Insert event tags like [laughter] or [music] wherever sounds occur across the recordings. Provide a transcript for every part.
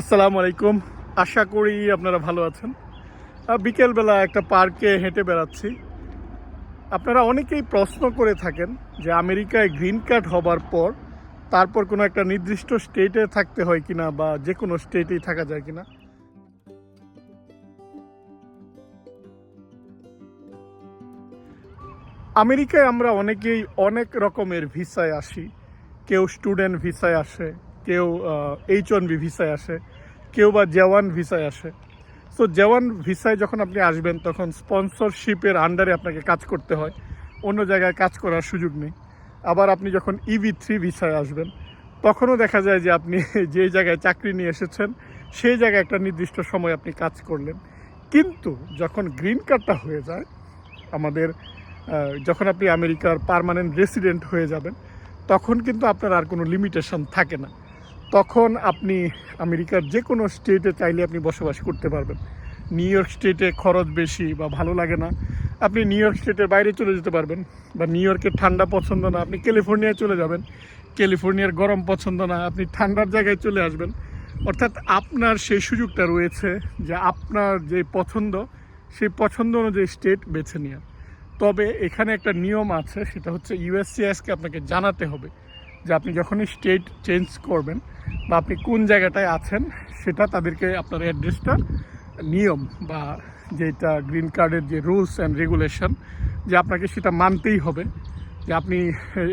আসসালামু আলাইকুম। আশা করি আপনারা ভালো আছেন। বিকেলবেলা একটা পার্কে হেঁটে বেড়াচ্ছি। আপনারা অনেকেই প্রশ্ন করে থাকেন যে আমেরিকায় গ্রিন কার্ড হবার পর তারপর কোনো একটা নির্দিষ্ট স্টেটে থাকতে হয় কিনা বা যে কোনো স্টেটেই থাকা যায় কিনা। আমেরিকায় আমরা অনেকেই অনেক রকমের ভিসায় আসি। কেউ স্টুডেন্ট ভিসায় আসে কেউ এইচ ওয়ান বি ভিসায় আসে, কেউ বা জওয়ান ভিসায় আসে। সো জওয়ান ভিসায় যখন আপনি আসবেন, তখন স্পন্সরশিপের আন্ডারে আপনাকে কাজ করতে হয়। অন্য জায়গায় কাজ করার সুযোগ নেই। আবার আপনি যখন ইভি থ্রি ভিসায় আসবেন, তখনও দেখা যায় যে আপনি [laughs] যে জায়গায় চাকরি নিয়ে এসেছেন, সেই জায়গায় একটা নির্দিষ্ট সময় আপনি কাজ করলেন। কিন্তু যখন গ্রিন কার্ডটা হয়ে যায়, আমাদের যখন আপনি আমেরিকার পার্মানেন্ট রেসিডেন্ট হয়ে যাবেন, তখন কিন্তু আপনার আর কোনো লিমিটেশন থাকে না। তখন আপনি আমেরিকার যে কোনো স্টেটে চাইলে আপনি বসবাস করতে পারবেন। নিউ ইয়র্ক স্টেটে খরচ বেশি বা ভালো লাগে না। আপনি নিউ ইয়র্ক স্টেটের বাইরে চলে যেতে পারবেন বা নিউ ইয়র্কের ঠান্ডা পছন্দ না, আপনি ক্যালিফোর্নিয়ায় চলে যাবেন। ক্যালিফোর্নিয়ার গরম পছন্দ না, আপনি ঠান্ডার জায়গায় চলে আসবেন। অর্থাৎ আপনার সেই সুযোগটা রয়েছে যে আপনার যে পছন্দ, সেই পছন্দ অনুযায়ী স্টেট বেছে নেওয়া তবে এখানে একটা নিয়ম আছে, সেটা হচ্ছে ইউএসসিএসকে আপনাকে জানাতে হবে যে আপনি যখনই স্টেট চেঞ্জ করবেন বা আপনি কোন জায়গাটায় আছেন সেটা তাদেরকে আপনার অ্যাড্রেসটা নিয়ম বা যেটা গ্রিন কার্ডের যে রুলস অ্যান্ড রেগুলেশন যে আপনাকে সেটা মানতেই হবে। যে আপনি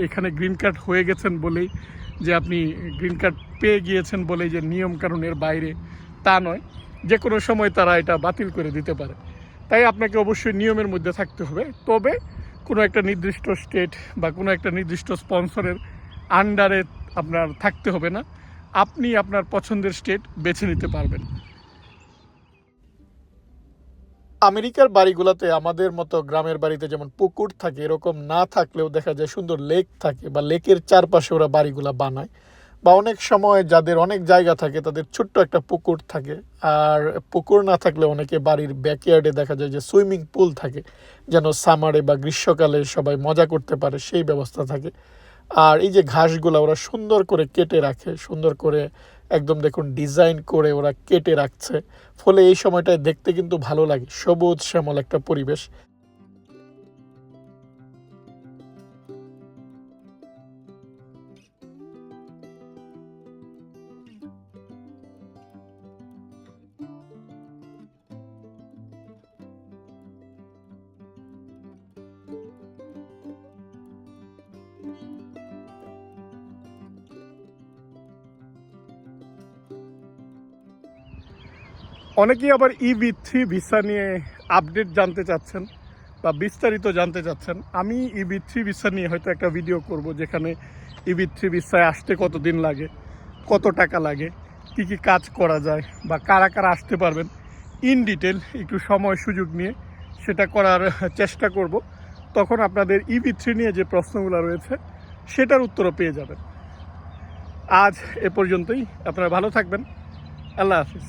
এখানে গ্রিন কার্ড হয়ে গেছেন বলেই, যে আপনি গ্রিন কার্ড পেয়ে গিয়েছেন বলেই যে নিয়ম কানুনের বাইরে, তা নয়। যে কোনো সময় তারা এটা বাতিল করে দিতে পারে। তাই আপনাকে অবশ্যই নিয়মের মধ্যে থাকতে হবে। তবে কোনো একটা নির্দিষ্ট স্টেট বা কোনো একটা নির্দিষ্ট স্পন্সরের আন্ডারে আপনার থাকতে হবে না। আপনি আপনার পছন্দের স্টেট বেছে নিতে পারবেন। আমেরিকার বাড়িগুলোতে আমাদের মতো গ্রামের বাড়িতে যেমন পুকুর থাকে, এরকম না থাকলেও দেখা যায় সুন্দর লেক থাকে বা লেকের চারপাশে ওরা বাড়িগুলা বানায়। বা অনেক সময় যাদের অনেক জায়গা থাকে, তাদের ছোট্ট একটা পুকুর থাকে। আর পুকুর না থাকলে অনেকে বাড়ির ব্যাকয়ার্ডে দেখা যায় যে সুইমিং পুল থাকে, যেন সামারে বা গ্রীষ্মকালে সবাই মজা করতে পারে, সেই ব্যবস্থা থাকে। আর এই যে ঘাসগুলো ওরা সুন্দর করে কেটে রাখে, সুন্দর করে একদম দেখুন ডিজাইন করে ওরা কেটে রাখছে। ফলে এই সময়টায় দেখতে কিন্তু ভালো লাগে, সবুজ শ্যামল একটা পরিবেশ। অনেকেই আবার ইভি থ্রি ভিসা নিয়ে আপডেট জানতে চাচ্ছেন বা বিস্তারিত জানতে চাচ্ছেন। আমি ইভি থ্রি ভিসা নিয়ে হয়তো একটা ভিডিও করব যেখানে ইভি থ্রি ভিসায় আসতে কত দিন লাগে, কত টাকা লাগে, কী কী কাজ করা যায় বা কারা কারা আসতে পারবেন ইন ডিটেল একটু সময় সুযোগ নিয়ে সেটা করার চেষ্টা করব। তখন আপনাদের ইভি থ্রি নিয়ে যে প্রশ্নগুলো রয়েছে সেটার উত্তরও পেয়ে যাবেন। আজ এ পর্যন্তই। আপনারা ভালো থাকবেন। আল্লাহ হাফিজ।